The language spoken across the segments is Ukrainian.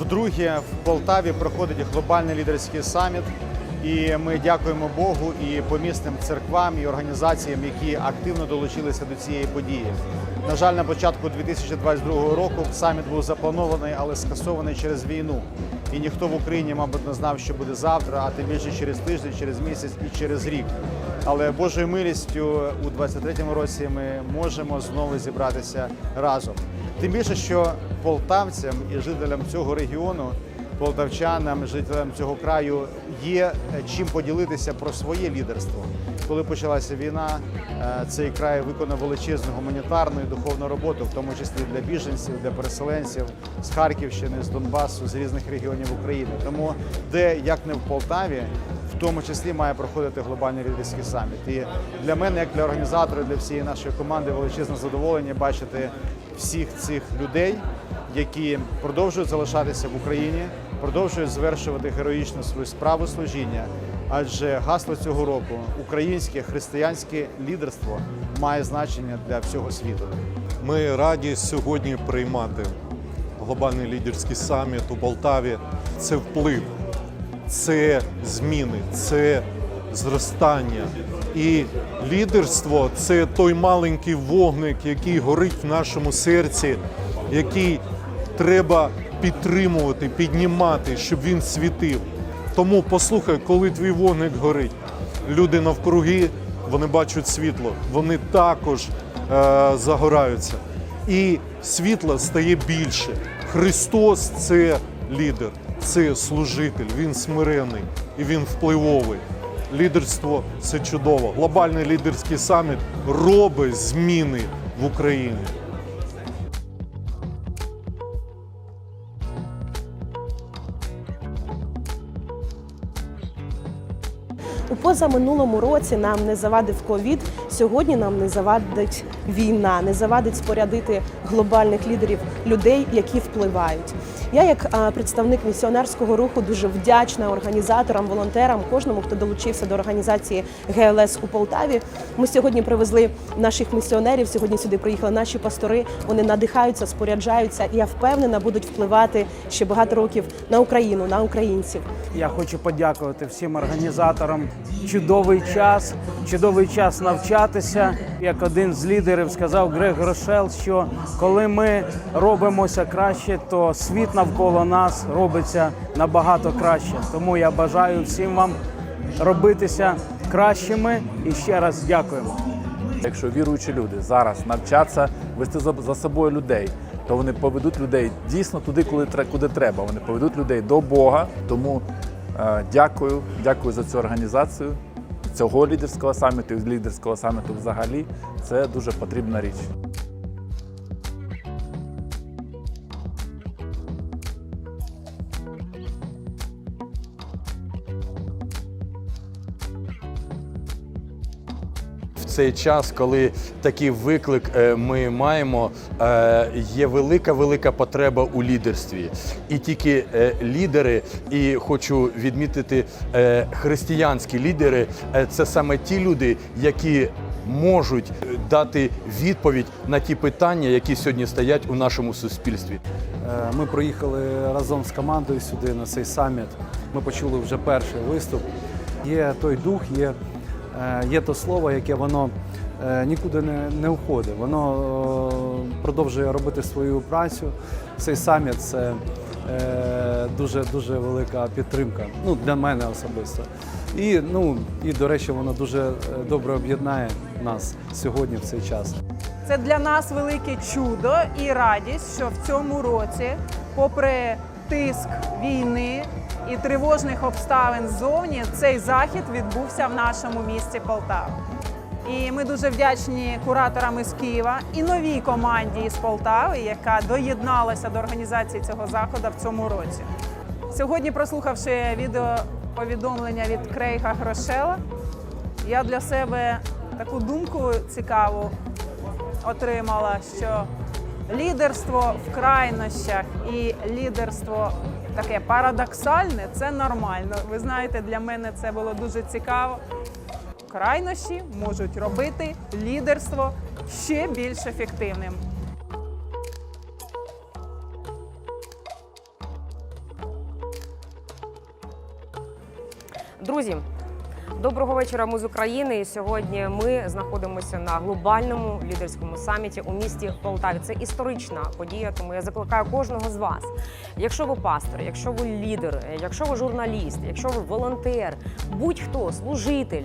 Вдруге в Полтаві проходить глобальний лідерський саміт. І ми дякуємо Богу і помісним церквам і організаціям, які активно долучилися до цієї події. На жаль, на початку 2022 року саміт був запланований, але скасований через війну. І ніхто в Україні, мабуть, не знав, що буде завтра, а тим більше через тиждень, через місяць і через рік. Але Божою милістю у 23-му році ми можемо знову зібратися разом. Тим більше, що полтавцям і жителям цього регіону полтавчанам, жителям цього краю є е, чим поділитися про своє лідерство. Коли почалася війна, е, цей край виконав величезну гуманітарну і духовну роботу, в тому числі для біженців, для переселенців з Харківщини, з Донбасу, з різних регіонів України. Тому де як не в Полтаві, в тому числі має проходити глобальний лідерський саміт. І для мене, як для організатора, для всієї нашої команди, величезне задоволення бачити всіх цих людей які продовжують залишатися в Україні, продовжують звершувати героїчно свою справу служіння. Адже гасло цього року українське християнське лідерство має значення для всього світу. Ми раді сьогодні приймати глобальний лідерський саміт у Полтаві. Це вплив, це зміни, це зростання. І лідерство це той маленький вогник, який горить в нашому серці, який треба підтримувати, піднімати, щоб він світив. Тому послухай, коли твій вогник горить, люди навкруги вони бачать світло, вони також е, загораються. І світла стає більше. Христос це лідер, це служитель, він смирений і він впливовий. Лідерство це чудово. Глобальний лідерський саміт робить зміни в Україні. У позаминулому році нам не завадив ковід. Сьогодні нам не завадить війна, не завадить спорядити глобальних лідерів людей, які впливають. Я, як представник місіонерського руху, дуже вдячна організаторам, волонтерам, кожному, хто долучився до організації ГЛС у Полтаві. Ми сьогодні привезли наших місіонерів. Сьогодні сюди приїхали наші пастори. Вони надихаються, споряджаються, і я впевнена, будуть впливати ще багато років на Україну, на українців. Я хочу подякувати всім організаторам. Чудовий час, чудовий час навчатися. Як один з лідерів сказав Грег Рошел, що коли ми робимося краще, то світ навколо нас робиться набагато краще. Тому я бажаю всім вам робитися кращими і ще раз дякуємо. Якщо віруючі люди зараз навчаться вести за собою людей, то вони поведуть людей дійсно туди, тре- куди треба. Вони поведуть людей до Бога. Тому е, дякую, дякую за цю організацію цього лідерського саміту і лідерського саміту взагалі. Це дуже потрібна річ. Цей час, коли такий виклик е, ми маємо, е, є велика велика потреба у лідерстві. І тільки е, лідери, і хочу відмітити християнські лідери, це саме ті люди, які можуть дати відповідь на ті питання, які сьогодні стоять у нашому суспільстві. Ми приїхали разом з командою сюди на цей саміт. Ми почули вже перший виступ. Є той дух, є, є то слово, яке воно е, нікуди не, не уходить. Воно е, продовжує робити свою працю. Цей саміт це е, дуже дуже велика підтримка. Ну для мене особисто. І ну і до речі, воно дуже е, добре об'єднає нас сьогодні в цей час. Це для нас велике чудо і радість, що в цьому році, попри тиск війни і тривожних обставин ззовні, цей захід відбувся в нашому місті Полтава. І ми дуже вдячні кураторам із Києва і новій команді із Полтави, яка доєдналася до організації цього заходу в цьому році. Сьогодні, прослухавши відеоповідомлення від Крейга Грошела, я для себе таку думку цікаву отримала, що лідерство в крайнощах і лідерство таке парадоксальне це нормально. Ви знаєте, для мене це було дуже цікаво. Крайнощі можуть робити лідерство ще більш ефективним. Друзі, доброго вечора. Ми з України. Сьогодні ми знаходимося на глобальному лідерському саміті у місті Полтаві. Це історична подія, тому я закликаю кожного з вас. Якщо ви пастор, якщо ви лідер, якщо ви журналіст, якщо ви волонтер, будь-хто служитель.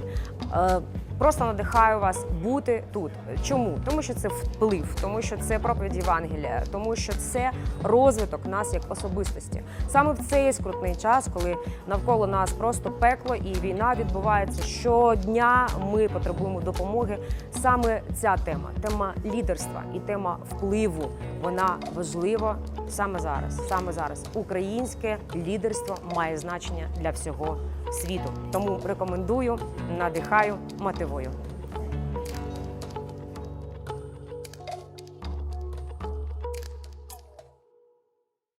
Просто надихаю вас бути тут. Чому? Тому що це вплив, тому що це проповідь Євангелія, тому що це розвиток нас як особистості. Саме в цей скрутний час, коли навколо нас просто пекло і війна відбувається щодня. Ми потребуємо допомоги. Саме ця тема, тема лідерства і тема впливу, вона важлива саме зараз. Саме зараз українське лідерство має значення для всього світу. Тому рекомендую, надихаю, мотивую.